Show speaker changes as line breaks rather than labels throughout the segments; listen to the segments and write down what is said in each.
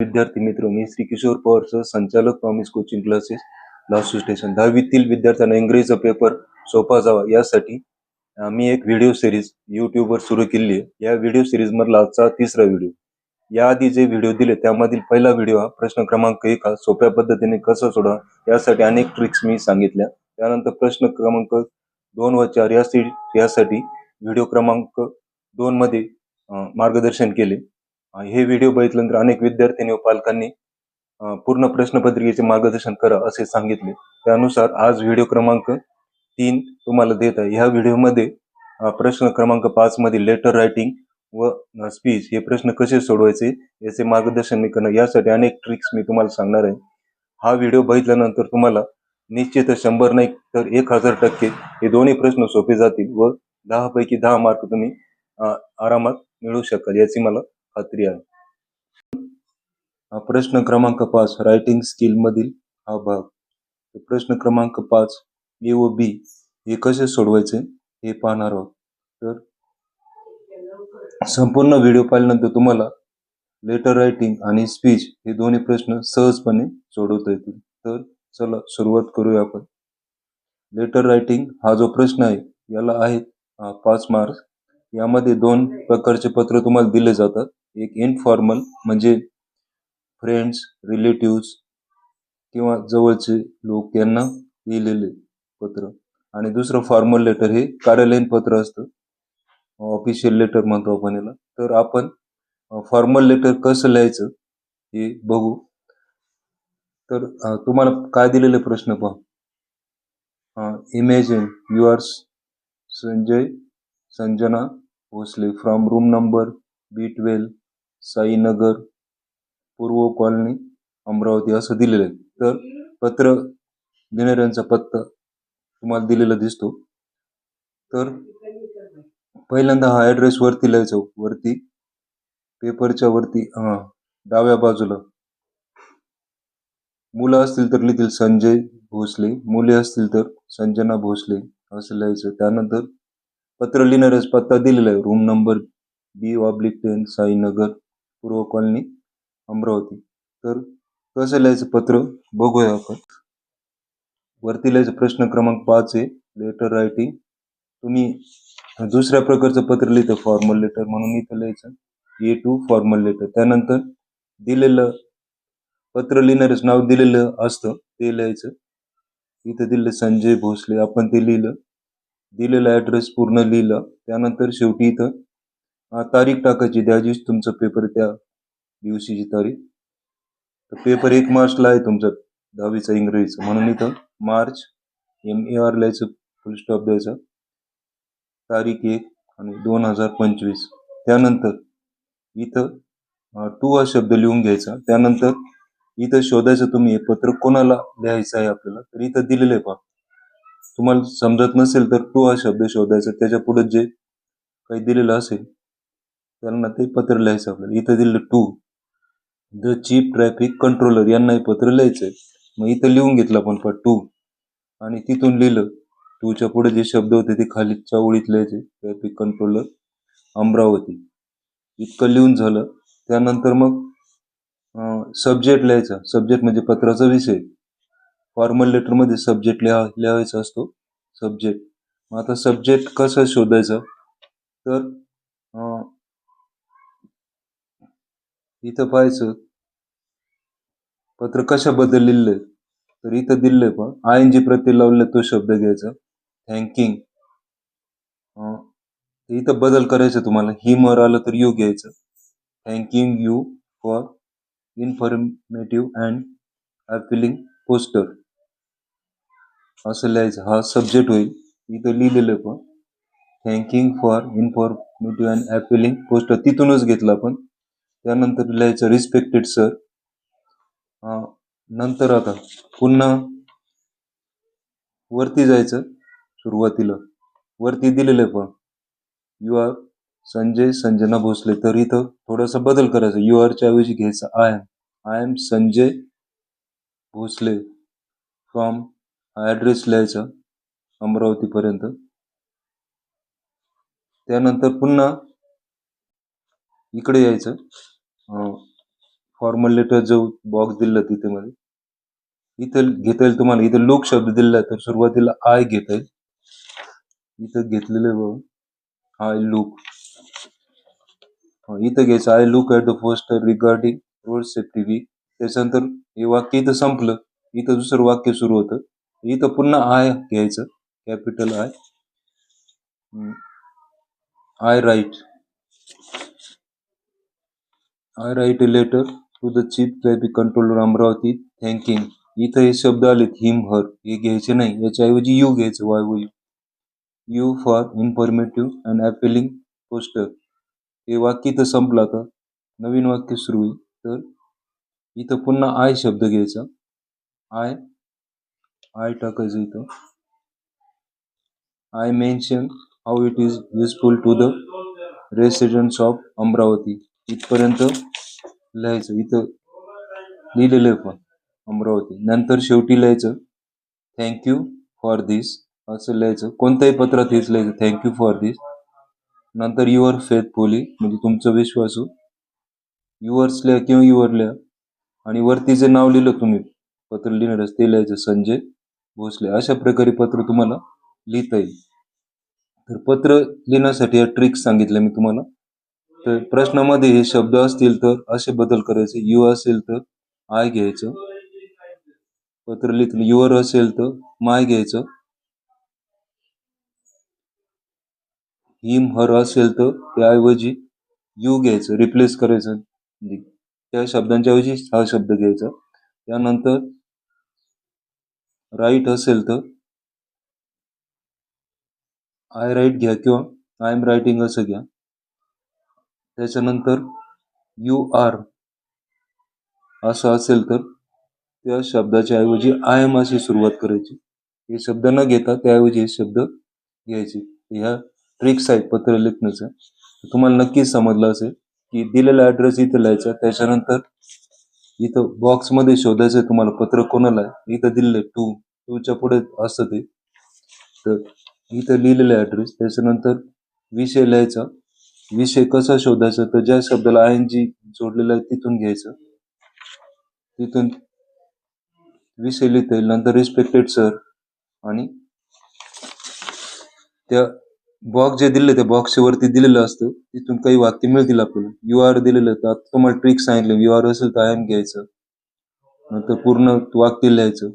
विद्यार्थी मित्र मी श्री किशोर पवारचं संचालक प्रॉमिस कोचिंग क्लासेस लासू स्टेशन दहावीतील विद्यार्थ्यांना इंग्रजीचा पेपर सोपा जावा यासाठी मी एक व्हिडिओ सिरीज युट्यूबवर सुरू केली आहे. या व्हिडिओ सिरीज मधला आजचा तिसरा व्हिडिओ याआधी जे व्हिडिओ दिले त्यामधील पहिला व्हिडिओ हा प्रश्न क्रमांक एक हा सोप्या पद्धतीने कसं सोडवा यासाठी अनेक ट्रिक्स मी सांगितल्या. त्यानंतर प्रश्न क्रमांक दोन व चार यासाठी यासाठी व्हिडिओ क्रमांक दोन मध्ये मार्गदर्शन केले. हे व्हिडिओ बघितल्यानंतर अनेक विद्यार्थ्यांनी व पालकांनी पूर्ण प्रश्नपत्रिकेचे मार्गदर्शन करा असे सांगितले. त्यानुसार आज व्हिडिओ क्रमांक तीन तुम्हाला देत आहे. ह्या व्हिडिओमध्ये प्रश्न क्रमांक पाच मधील लेटर रायटिंग व स्पीच हे प्रश्न कसे सोडवायचे याचे मार्गदर्शन मी करणं यासाठी अनेक ट्रिक्स मी तुम्हाला सांगणार आहे. हा व्हिडिओ बघितल्यानंतर तुम्हाला निश्चित शंभर नाही तर एक हजार टक्के हे दोन्ही प्रश्न सोपे जातील व दहापैकी दहा मार्क तुम्ही आरामात मिळवू शकाल याची मला खात्री आहे प्रश्न क्रमांक पाच रायटिंग स्किल मधील हा भाग. प्रश्न क्रमांक पाच ए व बी हे कसे सोडवायचे हे पाहणार आहोत. तर संपूर्ण व्हिडिओ पाहिल्यानंतर तुम्हाला लेटर रायटिंग आणि स्पीच हे दोन्ही प्रश्न सहजपणे सोडवता येतील. तर चला सुरुवात करूया आपण. लेटर रायटिंग हा जो प्रश्न आहे याला आहेत पाच मार्क्स यामध्ये दोन प्रकारचे पत्र तुम्हाला दिले जातात. एक इनफॉर्मल म्हणजे फ्रेंड्स रिलेटिव्हज किंवा जवळचे लोक यांना लिहिलेले पत्र. आणि दुसरं फॉर्मल लेटर हे कार्यालयीन पत्र असतं. ऑफिशियल लेटर म्हणतो आपण याला. तर आपण फॉर्मल लेटर कसं लिहायचं हे बघू. तर तुम्हाला काय दिलेले प्रश्न पहा. Imagine yours Sanjay Sanjana Bhosale from room number B twelve Sainagar पूर्व कॉलनी अमरावती असं दिलेलं आहे. तर पत्र देणाऱ्यांचा पत्ता तुम्हाला दिलेला दिसतो. तर पहिल्यांदा हा ॲड्रेस वरती लिहायचा वरती पेपरच्या वरती हा डाव्या बाजूला. मुलं असतील तर लिहितील संजय भोसले मुले असतील तर संजना भोसले असं लिहायचं. त्यानंतर पत्र लिहिणाऱ्याच पत्ता दिलेला आहे. Room number B oblique ten Sainagar पूर्व कॉलनी अमरावती. तर कसं लिहायचं पत्र? बघूया आपण. वरती लिहायचं प्रश्न क्रमांक पाच आहे लेटर रायटिंग तुम्ही दुसऱ्या प्रकारचं पत्र लिहितं फॉर्मल लेटर म्हणून इथं लिहायचं. ए टू फॉर्मल लेटर त्यानंतर दिलेलं पत्र लिहिणारच नाव दिलेलं असतं ते लिहायचं. इथं दिलं संजय भोसले आपण ते लिहिलं. दिलेला ऍड्रेस पूर्ण लिहिलं. त्यानंतर शेवटी इथं तारीख टाकायची त्या दिवशी तुमचं पेपर त्या दिवशीची तारीख. तर पेपर एक मार्चला आहे तुमचा दहावीचा इंग्रजीचा. म्हणून इथं मार्च एम ए आर लिहायचं फुल स्टॉप द्यायचा. तारीख एक आणि दोन हजार पंचवीस. त्यानंतर इथं टू हा शब्द लिहून घ्यायचा. त्यानंतर इथं शोधायचं तुम्ही हे पत्र कोणाला लिहायचं आहे आपल्याला तर इथं दिलेलं आहे पहा तुम्हाला समजत नसेल तर टू हा शब्द शोधायचा त्याच्या पुढे जे काही दिलेलं असेल त्यांना ते पत्र लिहायचं आपल्याला. इथं दिलेलं to the chief traffic controller यांना हे पत्र लिहायचंय. मग इथं लिहून घेतलं आपण पण टू आणि तिथून लिहिलं टूच्या पुढे जे शब्द होते ते खालीच्या ओळीत लिहायचे. Traffic controller Amravati. इतकं लिहून झालं. त्यानंतर मग सब्जेक्ट लिहायचा. सब्जेक्ट म्हणजे पत्राचा विषय. फॉर्मल लेटरमध्ये सब्जेक्ट लिहा लिहायचा असतो. सब्जेक्ट मग आता सब्जेक्ट कसा शोधायचा? तर इथं पाहायचं. पत्र कशाबद्दल लिहिलंय? तर इथं दिलंय पण आय एन जी प्रत्यय लावले तो शब्द घ्यायचा. थँकिंग इथं बदल करायचा तुम्हाला. ही मर आलं तर यू घ्यायचं. Thanking you for informative and appealing poster असं लिहायचं. हा सब्जेक्ट होईल. इथं लिहिलेलं पण. Thanking for informative and appealing poster तिथूनच घेतलं आपण. त्यानंतर लिहायचं रिस्पेक्टेड सर नंतर आता पुन्हा वरती जायचं. सुरुवातीला. वरती दिलेलं पण. You are Sanjay Sanjana Bhosale. तर इथं थोडासा बदल करायचा. यू आरच्या ऐवजी घ्यायचं. I am I am Sanjay Bhosale from address address लिहायचा अमरावतीपर्यंत. त्यानंतर पुन्हा इकडे यायचं. फॉर्मल लेटर जो बॉक्स दिला तिथे मध्ये इथं घेता येईल तुम्हाला. इथं लोक शब्द दिला तर सुरुवातीला आय घेता येईल. इथं घेतलेलं आहे बघा. आय लुक इथं घ्यायचं. I look at the first regarding road safety week त्याच्यानंतर हे वाक्य इथं संपलं. इथं दुसरं वाक्य सुरू होतं. इथं पुन्हा आय घ्यायचं. Capital I. I write. I write a letter to the chief traffic controller Amravati thanking. इथं हे शब्द आलेत हिम हर हे घ्यायचे नाही. याच्याऐवजी यू घ्यायचं. Y U you for informative and appealing poster. हे वाक्य इथं संपलं आता. नवीन वाक्य सुरू होईल. तर इथं पुन्हा आय शब्द घ्यायचा. आय आय टाकायचं इथं I mention how it is useful to the residents of Amravati इथपर्यंत लिहायचं. इथं लिहिलेलं आहे पण अमरावती. नंतर शेवटी लिहायचं थँक्यू फॉर दिस असं लिहायचं. कोणत्याही पत्रात हेच लिहायचं थँक्यू फॉर दिस नंतर युअर फेथफुली म्हणजे तुमचं विश्वासू. युअर्स लिहा किंवा युअर लिहा. आणि वरती जे नाव लिहिलं तुम्ही पत्र लिहिणार ते लिहायचं संजय भोसले. अशा प्रकारे पत्र तुम्हाला लिहिता येईल. तर पत्र लिहिण्यासाठी या ट्रिक्स सांगितल्या मी तुम्हाला. तर प्रश्नामध्ये हे शब्द असतील तर असे बदल करायचे. यू असेल तर आय घ्यायचं. पत्र लिहिलं युअर असेल तर माय घ्यायचं. हिम हर असेल तर त्याऐवजी यू घ्यायचं. रिप्लेस करायचं. म्हणजे त्या शब्दांच्या ऐवजी हा शब्द घ्यायचा. त्यानंतर राईट असेल तर? आय राईट घ्या किंवा आय एम रायटिंग असं घ्या. त्याच्यानंतर यू आर असं असेल तर त्या शब्दाच्या ऐवजी आय एम अशी सुरुवात करायची. हे शब्द न घेता त्याऐवजी हे शब्द घ्यायचे. ह्या ट्रिक्स आहेत पत्र लिखण्याचं. तुम्हाला नक्कीच समजलं असेल की दिलेला ॲड्रेस इथं लिहायचा. त्याच्यानंतर इथं बॉक्समध्ये शोधायचं तुम्हाला पत्र कोणाला इथं दिलेलं टू टूच्या पुढे असतं ते. तर इथं लिहिलेलं ऍड्रेस त्याच्यानंतर विषय लिहायचा. विषय कसा शोधायचा? तर ज्या शब्दाला आय एन जी जोडलेला आहे तिथून घ्यायचं. तिथून विषय लिहिता येईल. नंतर रिस्पेक्टेड सर आणि त्या बॉक्स जे दिले त्या बॉक्सच्या वरती दिलेलं असतं. तिथून काही वाक्य मिळतील आपल्याला. यू आर दिलेलं तर आता तुम्हाला ट्रिक सांगितलं. यू आर असेल तर आय एम घ्यायचं. नंतर पूर्ण वाक्य लिहायचं.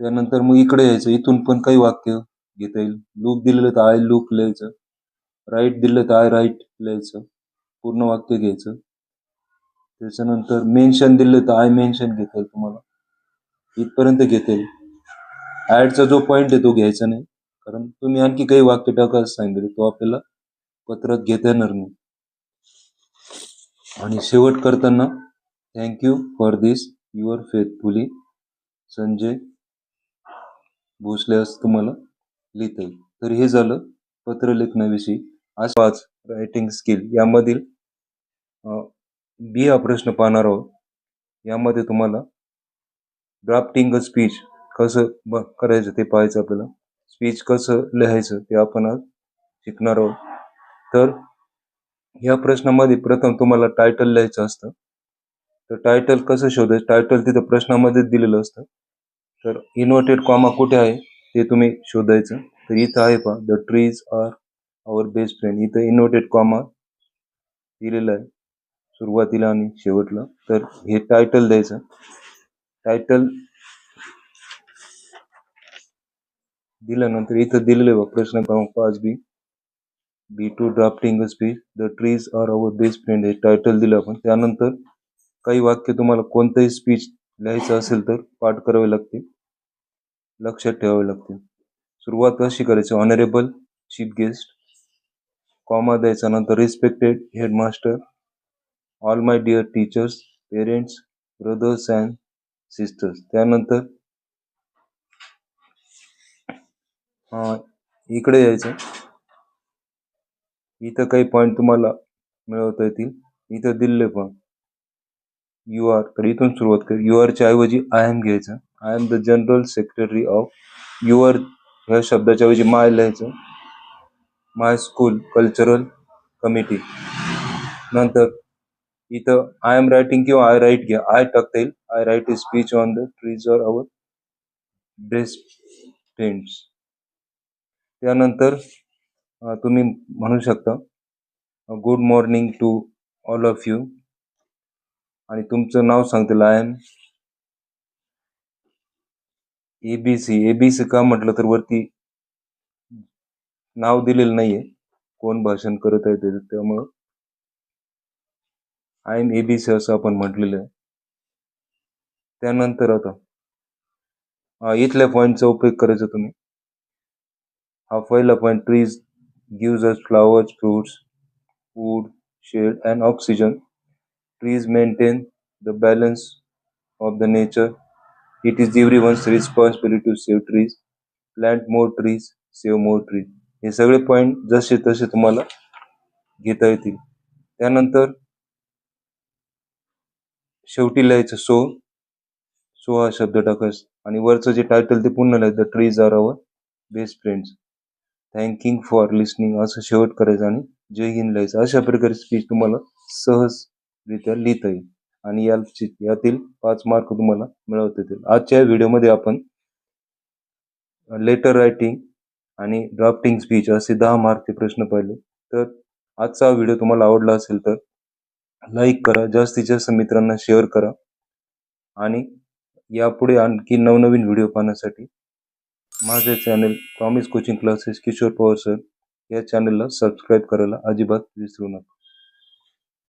त्यानंतर मग इकडे यायचं. इथून पण काही वाक्य घेता येईल. लुक दिलेलं तर आय लुक लिहायचं. राईट दिलं तर आय राईट लिहायचं. पूर्ण वाक्य घ्यायचं. त्याच्यानंतर मेन्शन दिलं तर आय मेन्शन घेता येईल तुम्हाला. इथपर्यंत घेता येईल. ॲडचा जो पॉईंट आहे तो घ्यायचा नाही. कारण तुम्ही आणखी काही वाक्य टाका सांगितले तो आपल्याला पत्रात घेता येणार नाही. आणि शेवट करताना thank you for this your faithfully Sanjay Bhosale असं तुम्हाला लिहिता येईल. तर हे झालं पत्र लेखनाविषयी आज पाच रायटिंग स्किल यामधील बी हा प्रश्न पाहणार आहोत. यामध्ये तुम्हाला ड्राफ्टिंग अ स्पीच कसं ब करायचं ते पाहायचं आपल्याला. स्पीच कसं लिहायचं ते आपण आज शिकणार आहोत. तर या प्रश्नामध्ये प्रथम तुम्हाला टायटल लिहायचं असतं. तर टायटल कसं शोधायचं? टायटल तिथं प्रश्नामध्येच दिलेलं असतं. तर इन्व्हर्टेड कॉमा कुठे आहे? ते तुम्ही शोधायचं. तर इथं आहे पहा the trees are our best friend इथं इन्व्हर्टेड कॉमा दिलेलं आहे. सुरुवातीला आणि शेवटला. तर हे टायटल द्यायचं. टायटल दिल्यानंतर इथं दिलेले बघ प्रश्न क्रमांक पाच B. B two drafting speech the trees are our best friend हे टायटल दिलं आपण. त्यानंतर काही वाक्य तुम्हाला कोणतंही स्पीच लिहायचं असेल तर पाठ करावे लागतील. लक्षात ठेवावे लागतील. सुरुवात अशी करायची? ऑनरेबल चीफ गेस्ट कॉमा द्यायचा नंतर respected headmaster all my dear teachers parents brothers and sisters त्यानंतर इकडे यायचं. इथं काही पॉईंट तुम्हाला मिळवता येतील. इथं दिले पण. यू आर तर इथून सुरुवात कर. यू आरच्या ऐवजी आय एम घ्यायचं. I am the general secretary of you are ह्या शब्दाच्या ऐवजी माय लिहायचं. माय स्कूल कल्चरल कमिटी नंतर इथं आय एम रायटिंग किंवा आय राईट घ्या. आय टाकता येईल. I write a speech on the trees or our best friends त्यानंतर तुम्ही म्हणू शकता good morning to all of you आणि तुमचं नाव सांगतील आय एम एबीसी एबीसी का म्हटलं तर वरती नाव दिलेलं नाही आहे कोण भाषण करत आहे ते त्यामुळं. आय एम एबीसी असं आपण म्हटलेलं आहे. त्यानंतर आता इथल्या पॉईंटचा उपयोग करायचा तुम्ही. हा पहिला trees gives us flowers, fruits, food, shade, and oxygen. trees maintain the balance of the nature. It is everyone's responsibility to save trees. Plant more trees, save more trees. हे सगळे पॉइंट जसे तसे तुम्हाला घेता येतील त्यानंतर शेवटी लिहायचं सो सो हा शब्द टाकायचा आणि वरचं जे टायटल ते पुन्हा लिहायचं trees are our best friends thanking for listening असं शेवट करायचं आणि जय हिंद लिहायचं अशा प्रकारे स्पीच तुम्हाला सहजरित्या लिहिता येईल. आणि याची यातील पाच मार्क तुम्हाला मिळवता येतील. आजच्या व्हिडिओमध्ये आपण लेटर रायटिंग आणि ड्राफ्टिंग स्पीच असे दहा मार्कचे प्रश्न पाहिले. तर आजचा व्हिडिओ तुम्हाला आवडला असेल तर लाईक करा जास्तीत जास्त मित्रांना शेअर करा. आणि यापुढे आणखी नवनवीन व्हिडिओ पाहण्यासाठी माझे channel promise coaching classes Kishore Pawar sir या चॅनलला सबस्क्राईब करायला अजिबात विसरू नका.